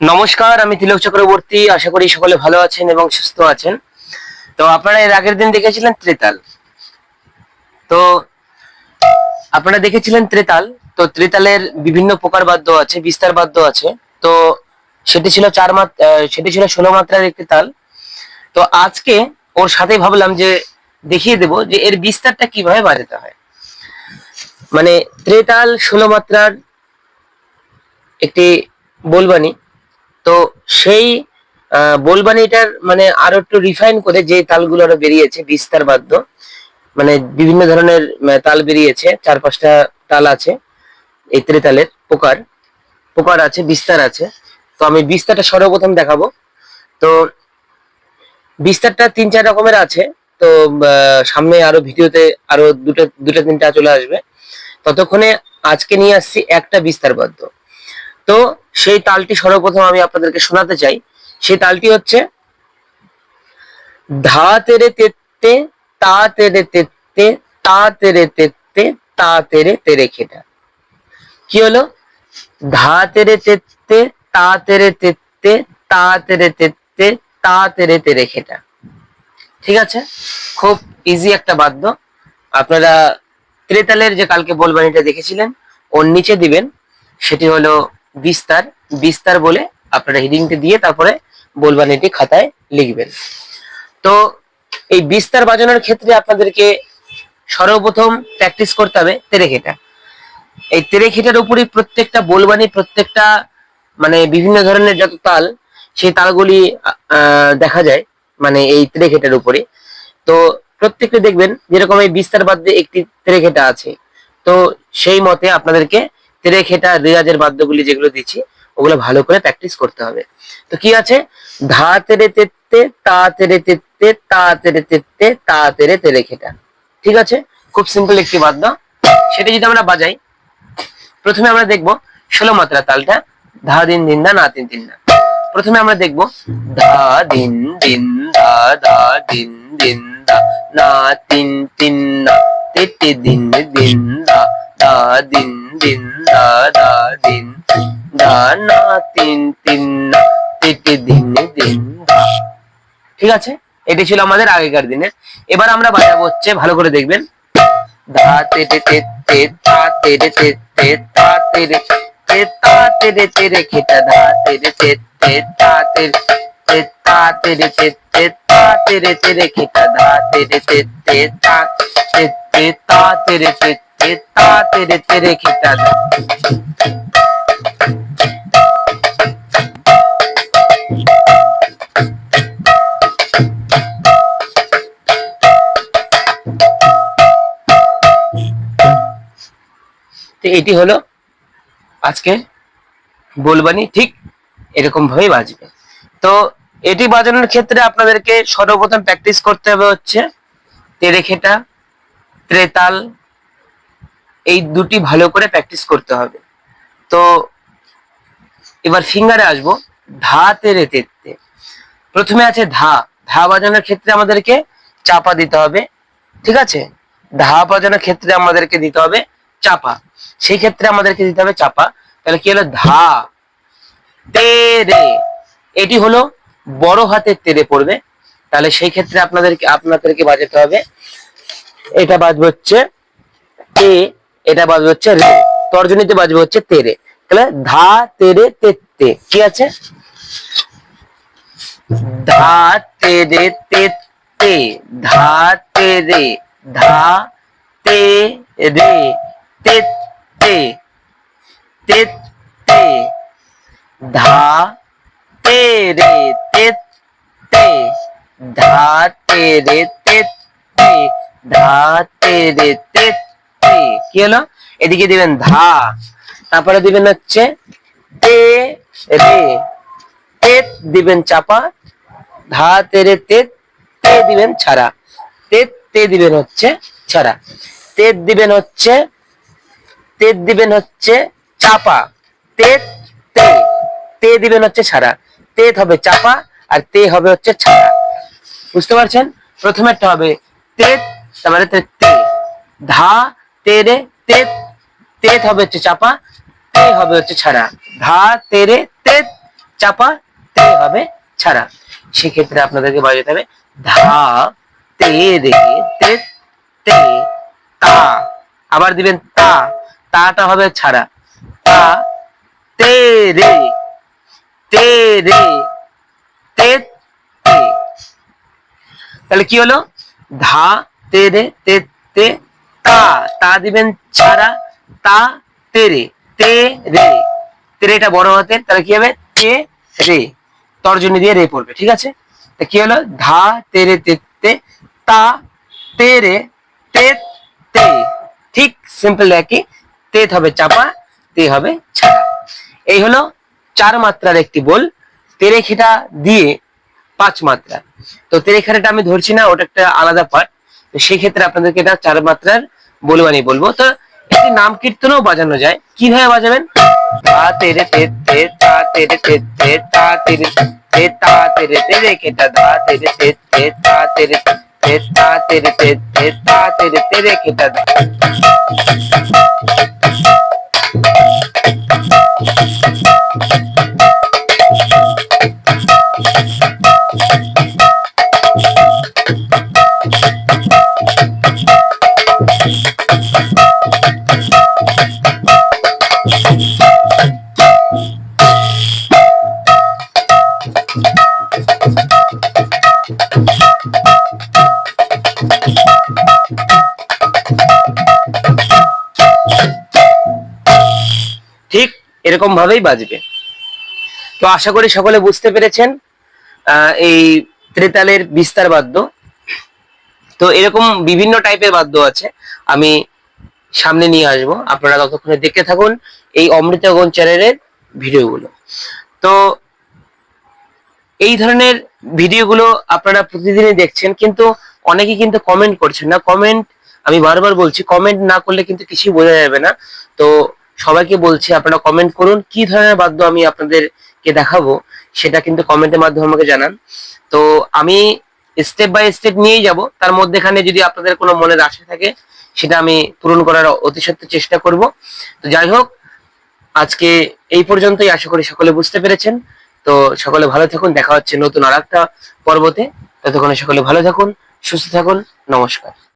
নমস্কার, আমি তিলক চক্রবর্তী। আশা করি সকলে ভালো আছেন এবং সুস্থ আছেন। তো আপনারা এর আগের দিন দেখেছিলেন ত্রেতাল। তো আপনারা দেখেছিলেন ত্রেতাল। তো ত্রেতালের বিভিন্ন প্রকার বাদ্য আছে, বিস্তার বাদ্য আছে। তো সেটি ছিল চার মাত্রা সেটি ছিল ষোলো মাত্রার একটি তাল। তো আজকে ওর সাথেই ভাবলাম যে দেখিয়ে দেব যে এর বিস্তারটা কীভাবে বাজাতে হয়। মানে ত্রেতাল ষোলো মাত্রার একটি বলবানি তো সেই বলবানিটার মানে আরও একটু রিফাইন করে যে তালগুলো আরও বেরিয়েছে, বিস্তার বাদ্য মানে বিভিন্ন ধরনের তাল বেরিয়েছে, চার পাঁচটা তাল আছে, এই ত্রেতালের পোকার পোকার আছে, বিস্তার আছে। তো আমি বিস্তারটা সর্বপ্রথম দেখাবো। তো বিস্তারটা তিন চার রকমের আছে, তো সামনে আরও ভিডিওতে আরও দুটো দুটো তিনটা চলে আসবে। ততক্ষণে আজকে নিয়ে আসছি একটা বিস্তার বাদ্য। তো সেই তালটি সর্বপ্রথম আমি আপনাদেরকে শোনাতে চাই। সেই তালটি হচ্ছে, ধা তেরে তেত্তে, তা তেরে তেত্তে, তা তেরে তেত্তে, তা তেরে তেরে খেটা কি হলো? ধা তেরে তেত্তে, তা তেরে তেত্তে, তা তেরে তেত্তে, তা তেরে তেরে খেটা ঠিক আছে? খুব ইজি একটা বাদ্য। আপনারা ত্রেতালের যে কালকে বলবানিটা দেখেছিলেন, ওর নিচে দিবেন, সেটি হলো বিস্তার বিস্তার বলে আপনারা হিডিংটি দিয়ে তারপরে বলবানিটি খাতায় লিখবেন। তো এই বিস্তার বাজানোর ক্ষেত্রে আপনাদেরকে সর্বপ্রথম প্র্যাকটিস করতে হবে তেরেখেটা। এই তেরেখেটার উপরই প্রত্যেকটা বলবানি প্রত্যেকটা মানে বিভিন্ন ধরনের যত তাল, সেই তালগুলি দেখা যায় মানে এই তেরেখেটার উপরে। তো প্রত্যেকটা দেখবেন যেরকম এই বিস্তার বাদ্যে একটি তেরেখেটা আছে। তো সেই মতে আপনাদেরকে তেরেখেটা রেয়াজের বাদ্যগুলি যেগুলো দিচ্ছি ওগুলো ভালো করে প্র্যাকটিস করতে হবে। তো কি আছে? ধা তেরে তেত্তে তা তেরে তেত্তে তা তেরে তেত্তে তা তেরে তেরে খেটা ঠিক আছে? খুব সিম্পল একটি বাদ্য। সেটা যদি আমরা বাজাই, প্রথমে আমরা দেখব ষোলো মাত্রা তালটা, ধা দিন দিন দা, না তিন তিন না প্রথমে আমরা দেখব ধা দিন দিন দা দা দিন দিন দা, না তিন তিন না তেতে দিন দিন দা দা দিন দিন দা দা দিন দা না তিন তিন না তেতে দিন দিন ঠিক আছে এটি ছিল আমাদের আগেকার দিনের এবার আমরা বাজাবো হচ্ছে ভালো করে দেখবেন ধা তেরে তে তে তা তেরে তে তে তা তেরে তে তা তেরে তেরে খেটা ধা তেরে তে তে তা তেরে তে তা তেরে তে তে তা তেরে তেরে খেটা ধা তে তে তা তে তে তা তেরে তে তে তা তেরে তেরে খেটা ধা তো এটি হলো আজকের বলবানি ঠিক এরকম ভাবে বাজবে। তো এটি বাজানোর ক্ষেত্রে আপনাদেরকে সর্বপ্রথম প্র্যাকটিস করতে হবে হচ্ছে তেরেখেটা ত্রেতাল এই দুটি ভালো করে প্র্যাকটিস করতে হবে। তো এবার ফিঙ্গারে আসব, ধা তেরে তেত্তে প্রথমে আছে ধা। ধা বাজানোর ক্ষেত্রে আমাদেরকে চাপা দিতে হবে, ঠিক আছে? ধা বাজানোর ক্ষেত্রে আমাদেরকে দিতে হবে চাপা। সেই ক্ষেত্রে আমাদেরকে দিতে হবে চাপা। তাহলে কি হলো? ধা তে রে। এটি হলো বড় হাতের তেরে পড়বে। তাহলে সেই ক্ষেত্রে আপনাদেরকে আপনাদেরকে বাজাতে হবে। এটা বাজবে হচ্ছে তে এটা বাজবে হচ্ছে রে। তর্জনীতে বাজবে হচ্ছে তেরে। তাহলে ধা, তেরে তেত্তে কি আছে? ধা, তেরে তেত্তে ধা, তেরে। ধা, তে, রে। তেত্তে ধা, তে, রে। তেত্তে ধা তে রে তেত্তে ধা তে রে তেত্তে কি হলো? এদিকে দিবেন ধা তারপরে দিবেন হচ্ছে তে দিবেন চাপা, ধা তেরে তেত, তে দিবেন ছাড়া। তেত, তে দিবেন হচ্ছে ছাড়া। তেত দিবেন হচ্ছে, তেত দিবেন হচ্ছে চাপা। তেত, তে তে দিবেন হচ্ছে ছাড়া। তেত হবে চাপা আর তে হবে হচ্ছে ছাড়া। বুঝতে পারছেন? প্রথমেরটা হবে তেত, তারপরে তে তে। ধা তেরে তেত তেত হবে হচ্ছে চাপা, তে হবে হচ্ছে ছাড়া। ধা, তেরে তেত চাপা, তে হবে ছাড়া। সেক্ষেত্রে আপনাদেরকে বাজাতে হবে, ধা, তে রে তে তে, তা। আবার দিবেন তা, তাটা হবে ছাড়া। তা, তে রে তে রে, তে তে। তাহলে কি হলো? ধা, তে রে, তে তে তা তা দিবেন ছাড়া, তা তে রে। তে রে তেরেটা বড় হাতের, তাহলে কি হবে? তে রে। তর্জনী দিয়ে রে পড়বে, ঠিক আছে? তা কি হলো? ধা তে রে তে তে তা তে তে। ঠিক সিম্পল একই। তেত হবে চাপা, তে হবে ছাড়া। এই হলো চার মাত্রার একটি বল। তেরেখিটা দিয়ে পাঁচ মাত্রা। তো তেরেখাটাটা আমি ধরছি না, ওটা একটা আলাদা পার্ট সেই ক্ষেত্রে আপনাদেরকে এটা চার মাত্রার বল বানিয়ে বলব। তো একটি নাম কীর্তনও বাজানো যায়। কীভাবে বাজাবেন? তা তেরে তে তে তা তেরে তে তে তা তেরে তে তা তেরে তেরে কেটা ধা তেরে তে তে তা তেরে তে তা তেরে তে তে তা তেরে তেরে কেটা ধা ঠিক এরকম ভাবেই বাজবে। তো আশা করি সকলে বুঝতে পেরেছেন এই ত্রেতালের বিস্তার বাদ্য। তো এরকম বিভিন্ন টাইপের বাদ্য আছে, আমি সামনে নিয়ে আসব। আপনারা ততক্ষণে দেখতে থাকুন এই অমৃতগণ চ্যানেলের ভিডিওগুলো। তো এই ধরনের ভিডিওগুলো আপনারা প্রতিদিনই দেখছেন, কিন্তু অনেকে কিন্তু কমেন্ট করছেন না। কমেন্ট আমি বারবার বলছি কমেন্ট না করলে কিন্তু কিছুই বোঝা যাবে না। তো সবাইকে বলছি, আপনারা কমেন্ট করুন, কি ধরনের বাদ্য আমি আপনাদেরকে দেখাবো, সেটা কিন্তু কমেন্টের মাধ্যমে আমাকে জানান। তো আমি স্টেপ বাই স্টেপ নিয়েই যাব। তার মধ্যেখানে যদি আপনাদের কোনো মনের আশা থাকে, সেটা আমি পূরণ করার অতি সত্ত্বর চেষ্টা করব। তো যাই হোক, আজকে এই পর্যন্তই। আশা করি সকলে বুঝতে পেরেছেন। তো সকলে ভালো থাকুন। দেখা হচ্ছে নতুন আর একটা পর্বতে। ততক্ষণে সকলে ভালো থাকুন, সুস্থ থাকুন। নমস্কার।